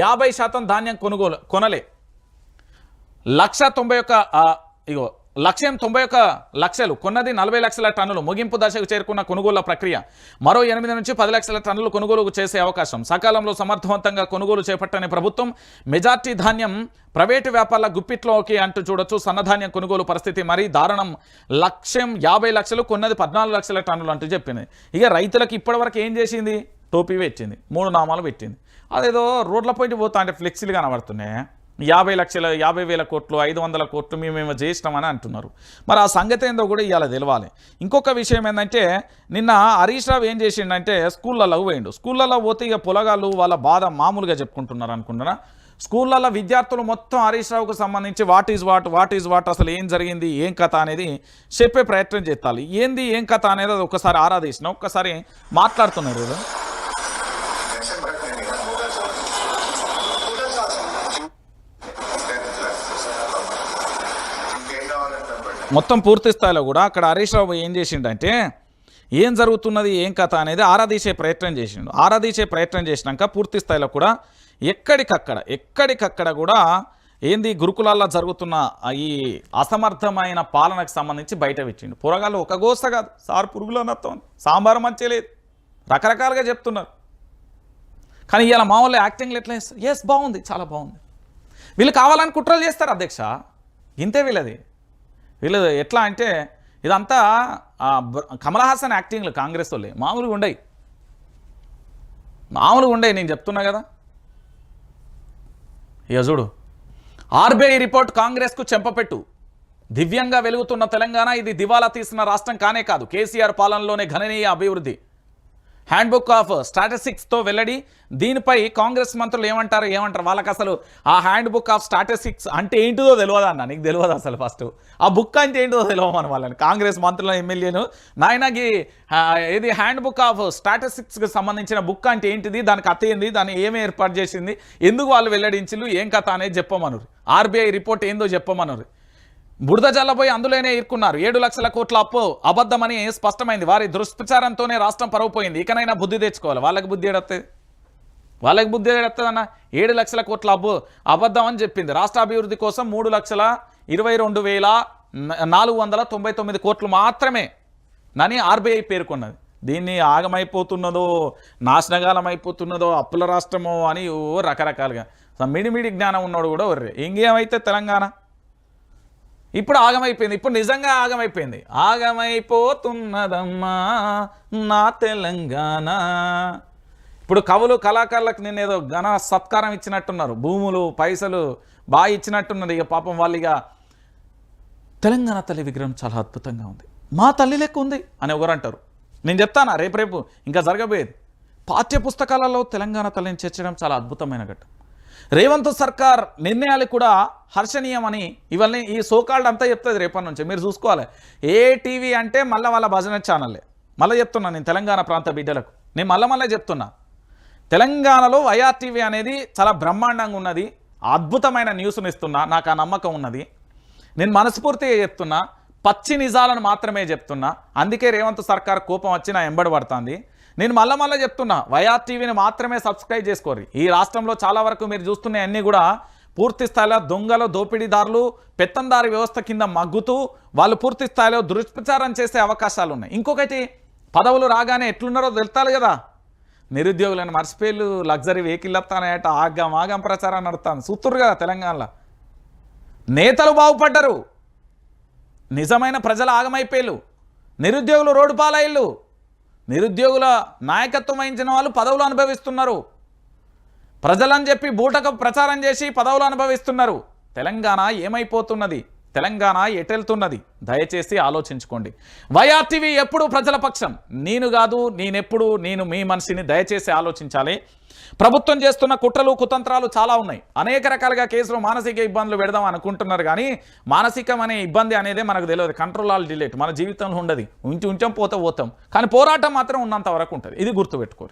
యాభై శాతం ధాన్యం కొనుగోలు కొనలే. లక్ష తొంభై ఒక్క ఇగో లక్ష్యం తొంభై ఒక్క లక్షలు కొన్నది నలభై లక్షల టన్నులు ముగింపు దశకు చేరుకున్న కొనుగోళ్ళ ప్రక్రియ మరో ఎనిమిది నుంచి పది లక్షల టన్నులు కొనుగోలు చేసే అవకాశం. సకాలంలో సమర్థవంతంగా కొనుగోలు చేపట్టని ప్రభుత్వం మెజార్టీ ధాన్యం ప్రైవేటు వ్యాపారుల గుప్పిట్లోకి అంటూ చూడొచ్చు. సన్నధాన్యం కొనుగోలు పరిస్థితి మరీ దారుణం. లక్ష్యం యాభై లక్షలు కొన్నది పద్నాలుగు లక్షల టన్నులు అంటూ చెప్పింది. ఇక రైతులకు ఇప్పటివరకు ఏం చేసింది? టోపీ పెట్టింది మూడు నామాలు పెట్టింది. అదేదో రోడ్ల పోయి పోతా అంటే ఫ్లెక్సీలు కనబడుతున్నాయి. యాభై లక్షల యాభై వేల కోట్లు ఐదు వందల కోట్లు మేమేమో చేసినామని అంటున్నారు. మరి ఆ సంగతి ఏందో కూడా ఇవాళ తెలవాలి. ఇంకొక విషయం ఏంటంటే నిన్న హరీష్ రావు ఏం చేసిండంటే స్కూళ్ళలో పోయిండు. స్కూళ్ళలో పోతే ఇక పొలగాళ్ళు వాళ్ళ బాధ మామూలుగా చెప్పుకుంటున్నారు అనుకుంటున్నా. స్కూళ్ళల్లో విద్యార్థులు మొత్తం హరీష్ రావుకు సంబంధించి what is what what is what అసలు ఏం జరిగింది ఏం కథ అనేది చెప్పే ప్రయత్నం చేస్తాలి ఏంది ఏం కథ అనేది అది ఒకసారి ఆరాధించిన ఒక్కసారి మాట్లాడుతున్నారు వీళ్ళు. ఇంకేం కావాలంటే చెప్పండి. మొత్తం పూర్తి స్థాయిలో కూడా అక్కడ హరీష్ రావు ఏం చేసిండంటే ఏం జరుగుతున్నది ఏం కథ అనేది ఆరాధీసే ప్రయత్నం చేసిండు. ఆరాధీసే ప్రయత్నం చేసినాక పూర్తి స్థాయిలో కూడా ఎక్కడికక్కడ ఎక్కడికక్కడ కూడా ఏంది గురుకులాల్లో జరుగుతున్న ఈ అసమర్థమైన పాలనకు సంబంధించి బయట పెట్టిండు. పొరగాళ్ళు ఒక గోస కాదు సార్ పురుగులు నత్తం సాంబార్ మంచి లేదు. రకరకాలుగా చెప్తున్నారు. కానీ ఇలా మా వాళ్ళు యాక్టింగ్లు ఎట్లా చేస్తారు? ఎస్ బాగుంది చాలా బాగుంది. వీళ్ళు కావాలని కుట్రలు చేస్తారు అధ్యక్ష. ఇంతే వీళ్ళది. వీళ్ళు ఎట్లా అంటే ఇదంతా కమల్ హాసన్ యాక్టింగ్లు కాంగ్రెస్ వాళ్ళే మామూలుగా ఉండయి. మామూలుగా ఉండయి నేను చెప్తున్నా కదా. ఇక చూడు. ఆర్బీఐ రిపోర్ట్ కాంగ్రెస్కు చెంపపెట్టు. దివ్యంగా వెలుగుతున్న తెలంగాణ ఇది దివాలా తీసిన రాష్ట్రం కానే కాదు. కేసీఆర్ పాలనలోనే గణనీయ అభివృద్ధి. హ్యాండ్బుక్ ఆఫ్ స్టాటిస్టిక్స్తో వెల్లడి దీనిపై కాంగ్రెస్ మంత్రులు ఏమంటారు ఏమంటారు? వాళ్ళకి అసలు ఆ హ్యాండ్బుక్ ఆఫ్ స్టాటిస్టిక్స్ అంటే ఏంటిదో తెలియదు అన్న? నీకు తెలియదు అసలు ఫస్ట్ ఆ బుక్ అంటే ఏంటిదో తెలియమని వాళ్ళని? కాంగ్రెస్ మంత్రుల ఎమ్మెల్యేను నాయనకి ఇది హ్యాండ్బుక్ ఆఫ్ స్టాటిస్టిక్స్కి సంబంధించిన బుక్ అంటే ఏంటిది? దానికి అత్త ఏంది? దాన్ని ఏమి ఏర్పాటు చేసింది? ఎందుకు వాళ్ళు వెల్లడించిల్లు? ఏం కథ అనేది చెప్పమన్నారు. ఆర్బీఐ రిపోర్ట్ ఏందో చెప్పమన్నారు. బురద జల్లబోయి అందులోనే ఇరుక్కున్నారు. ఏడు లక్షల కోట్ల అప్పు అబద్ధమని స్పష్టమైంది. వారి దుష్ప్రచారంతోనే రాష్ట్రం పరవపోయింది ఇకనైనా బుద్ధి తెచ్చుకోవాలి. వాళ్ళకి బుద్ధి ఏడత్తది? వాళ్ళకి బుద్ధి ఏడత్తదన్న? ఏడు లక్షల కోట్ల అప్పు అబద్ధం అని చెప్పింది. రాష్ట్ర అభివృద్ధి కోసం మూడు లక్షల ఇరవై రెండు వేల నాలుగు వందల తొంభై తొమ్మిది కోట్లు మాత్రమే నని ఆర్బీఐ పేర్కొన్నది. దీన్ని ఆగమైపోతున్నదో నాశనకాలం అయిపోతున్నదో అప్పుల రాష్ట్రమో అని ఓ రకరకాలుగా. మిడిమిడి జ్ఞానం ఉన్నోడు కూడా ఒర్రే. ఇంకేమైతే తెలంగాణ? ఇప్పుడు ఆగమైపోయింది. ఇప్పుడు నిజంగా ఆగమైపోయింది. ఆగమైపోతున్నదమ్మా నా తెలంగాణ. ఇప్పుడు కవులు కళాకారులకు నేను ఏదో ఘన సత్కారం ఇచ్చినట్టున్నారు. భూములు పైసలు బాగా ఇచ్చినట్టున్నారు. ఇక పాపం వాళ్ళు ఇక తెలంగాణ తల్లి విగ్రహం చాలా అద్భుతంగా ఉంది. మా తల్లి లెక్క ఉంది అని ఒకరు అంటారు? నేను చెప్తానా? రేపు రేపు. ఇంకా జరగబోయేది. పాఠ్య పుస్తకాలలో తెలంగాణ తల్లిని చేర్చడం చాలా అద్భుతమైన ఘట్టం. రేవంత్ సర్కార్ నిర్ణయాలు కూడా హర్షణీయమని ఇవన్నీ ఈ సోకాల్డ్ అంతా చెప్తుంది రేపటి నుంచి. మీరు చూసుకోవాలి. ఏ టీవీ అంటే మళ్ళీ వాళ్ళ భజన ఛానల్లే మళ్ళీ చెప్తున్నా నేను తెలంగాణ ప్రాంత బిడ్డలకు. నేను మళ్ళీ మళ్ళీ చెప్తున్నా. తెలంగాణలో వైఆర్టీవీ అనేది చాలా బ్రహ్మాండంగా ఉన్నది. అద్భుతమైన న్యూస్ని ఇస్తున్నా. నాకు ఆ నమ్మకం ఉన్నది. నేను మనస్ఫూర్తిగా చెప్తున్నా. పచ్చి నిజాలను మాత్రమే చెప్తున్నా. అందుకే రేవంత్ సర్కార్ కోపం వచ్చి నా ఎంబడి పడుతుంది. నేను మళ్ళా మళ్ళీ చెప్తున్నా వైఆర్ టీవీని మాత్రమే సబ్స్క్రైబ్ చేసుకోరు ఈ రాష్ట్రంలో చాలా వరకు మీరు చూస్తున్న అన్నీ కూడా పూర్తి స్థాయిలో దొంగలు దోపిడీదారులు పెత్తందారి వ్యవస్థ కింద మగ్గుతూ వాళ్ళు పూర్తి స్థాయిలో దుష్ప్రచారం చేసే అవకాశాలు ఉన్నాయి ఇంకొకటి పదవులు రాగానే ఎట్లున్నారో తెలుతాలి కదా. నిరుద్యోగులను మర్చిపోయి లగ్జరీ వెహికల్ వస్తానట ఆగం ఆగం ప్రచారం నడుస్తాను చూస్తురు కదా తెలంగాణలో. నేతలు బాగుపడ్డరు. నిజమైన ప్రజల ఆగమైపోయారు నిరుద్యోగులు రోడ్డు పాలయ్యలు నిరుద్యోగుల నాయకత్వం వహించిన వాళ్ళు పదవులు అనుభవిస్తున్నారు. ప్రజలని చెప్పి బూటక ప్రచారం చేసి పదవులు అనుభవిస్తున్నారు. తెలంగాణ ఏమైపోతున్నది? తెలంగాణ ఎటెళ్తున్నది? దయచేసి ఆలోచించుకోండి. వైఆర్టీవీ ఎప్పుడు ప్రజల పక్షం. నేను కాదు నేనెప్పుడు నేను మీ మనిషిని దయచేసి ఆలోచించాలి. ప్రభుత్వం చేస్తున్న కుట్రలు కుతంత్రాలు చాలా ఉన్నాయి. అనేక రకాలుగా కేసులు మానసిక ఇబ్బందులు పెడదాం అనుకుంటున్నారు కానీ మానసికం అనే ఇబ్బంది అనేది మనకు తెలియదు. కంట్రోల్ ఆల్ డిలేట్ మన జీవితంలో ఉండదు. ఉంచి ఉంచాం పోతే పోతాం. కానీ పోరాటం మాత్రం ఉన్నంత వరకు ఉంటుంది. ఇది గుర్తుపెట్టుకోరు.